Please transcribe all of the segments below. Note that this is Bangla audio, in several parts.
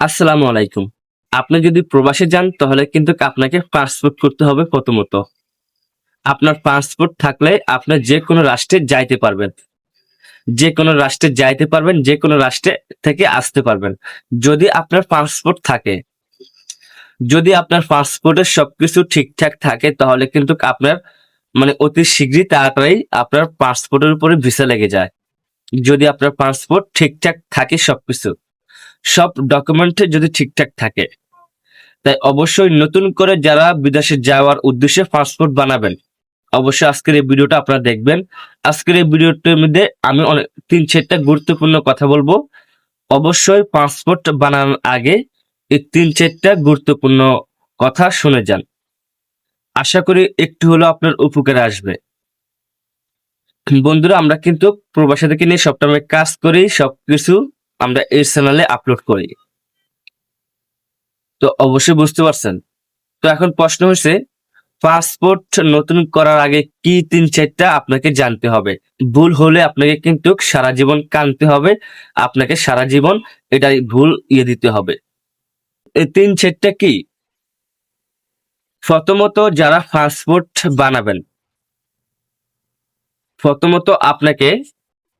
আসসালামু আলাইকুম। আপনি যদি প্রবাসে যান, তাহলে কিন্তু আপনাকে পাসপোর্ট করতে হবে প্রথমত। আপনার পাসপোর্ট থাকলে আপনি যে কোনো রাষ্ট্রে যাইতে পারবেন। যে কোনো রাষ্ট্রে যাইতে পারবেন যে কোনো রাষ্ট্রে থেকে আসতে পারবেন। যদি আপনার পাসপোর্ট থাকে। যদি আপনার পাসপোর্টের সবকিছু ঠিকঠাক থাকে, তাহলে কিন্তু আপনার মানে অতি শীঘ্রই তাড়াতাড়ি আপনার পাসপোর্টের উপরে ভিসা লেগে যায়। যদি আপনার পাসপোর্ট ঠিকঠাক থাকে সবকিছু। সব ডকুমেন্টে যদি ঠিকঠাক থাকে। তাই অবশ্যই নতুন করে যারা বিদেশে যাওয়ার উদ্দেশ্যে পাসপোর্ট বানাবেন, অবশ্যই আজকের এই ভিডিওটা আপনারা দেখবেন। আজকের এই ভিডিওটির মধ্যে আমি অনেক তিন চারটা গুরুত্বপূর্ণ কথা বলব। অবশ্যই পাসপোর্ট বানানোর আগে এই তিন চারটা গুরুত্বপূর্ণ কথা শুনে যান। আশা করি একটু হলো আপনার উপকারে আসবে। বন্ধুরা, আমরা কিন্তু প্রবাসী থেকে নিয়ে সবসময় কাজ করি, সবকিছু আমরা এই চ্যানেলে আপলোড করি। তো অবশ্যই বুঝতে পারছেন। তো এখন প্রশ্ন হচ্ছে পাসপোর্ট নতুন করার আগে কি তিন চারটা আপনাকে জানতে হবে? ভুল হলে আপনাকে কিন্তু সারা জীবন কানতে হবে, আপনাকে সারা জীবন এটাই ভুল ইয়ে দিতে হবে। এই তিন চারটা কি? প্রথমত যারা পাসপোর্ট বানাবেন, প্রথমত আপনাকে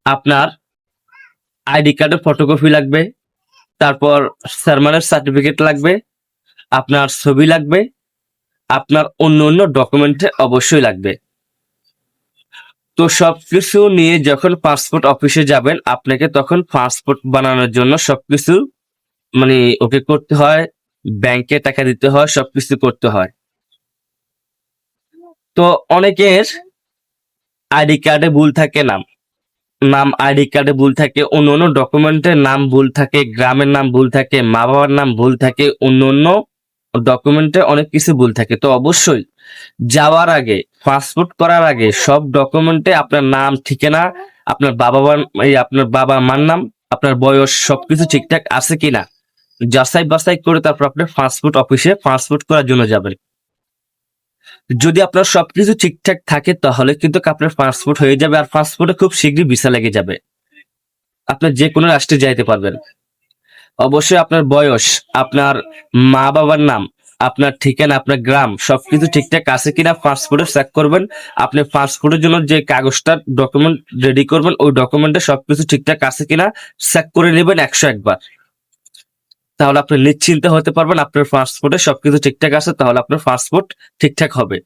আপনার আইডি কার্ডের ফটোকপি লাগবে, তারপর সারমানের সার্টিফিকেট লাগবে, আপনার ছবি লাগবে, আপনার অন্য অন্য ডকুমেন্ট অবশ্যই লাগবে। তো সবকিছু নিয়ে যখন পাসপোর্ট অফিসে যাবেন, আপনাকে তখন পাসপোর্ট বানানোর জন্য সবকিছু মানে ওকে করতে হয় ব্যাংকে টাকা দিতে হয়, সবকিছু করতে হয়। তো অনেকের আইডি কার্ডে ভুল থাকে নাম। নাম আইডি কার্ডে ভুল থাকে, অন্য অন্য ডকুমেন্টের নাম ভুল থাকে, গ্রামের নাম ভুল থাকে মা বাবার নাম ভুল থাকে, অন্য অন্য ডকুমেন্টে অনেক কিছু ভুল থাকে। তো অবশ্যই যাওয়ার আগে পাসপোর্ট করার আগে সব ডকুমেন্টে আপনার নাম, ঠিকানা, আপনার বাবা এই আপনার বাবা মার নাম, আপনার বয়স সবকিছু ঠিকঠাক আছে কিনা যাচাই বাছাই করে তারপর আপনি পাসপোর্ট অফিসে পাসপোর্ট করার জন্য যাবেন। যদি আপনার সবকিছু ঠিকঠাক থাকে, তাহলে কিন্তু আপনার পাসপোর্ট হয়ে যাবে আর পাসপোর্টে খুব শীঘ্রই ভিসা লেগে যাবে। আপনার যে কোনো রাষ্ট্রে যাইতে পারবেন। অবশ্যই আপনার বয়স, আপনার মা বাবার নাম, আপনার ঠিকানা, আপনার গ্রাম, সবকিছু ঠিকঠাক আছে কিনা পাসপোর্টে চেক করবেন। আপনি পাসপোর্টের জন্য যে কাগজটা ডকুমেন্ট রেডি করবেন, ওই ডকুমেন্টে সবকিছু ঠিকঠাক আছে কিনা চেক করে নেবেন একশো একবার। তাহলে আপনি নিশ্চিন্ত হতে পারবেন আপনার পাসপোর্টে সবকিছু ঠিকঠাক আছে, তাহলে আপনার পাসপোর্ট ঠিকঠাক হবে।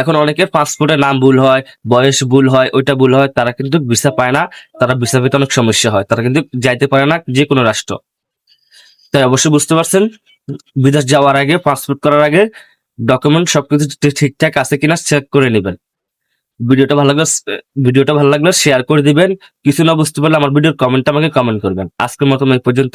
এখন অনেকের পাসপোর্টের নাম ভুল হয়, বয়স ভুল হয়, ওইটা ভুল হয়, তারা কিন্তু ভিসা পায় না, তারা ভিসা পেতে অনেক সমস্যা হয়, তারা কিন্তু যাইতে পারে না যে কোনো রাষ্ট্র। তাই অবশ্যই বুঝতে পারছেন, বিদেশ যাওয়ার আগে পাসপোর্ট করার আগে ডকুমেন্ট সবকিছু ঠিকঠাক আছে কিনা চেক করে নেবেন। ভিডিওটা ভালো লাগলে, ভিডিওটা ভালো লাগলে শেয়ার করে দিবেন, কিছু না বুঝতে পারলে আমার ভিডিওর কমেন্ট আমাকে কমেন্ট করবেন। আজকের মতো এই পর্যন্ত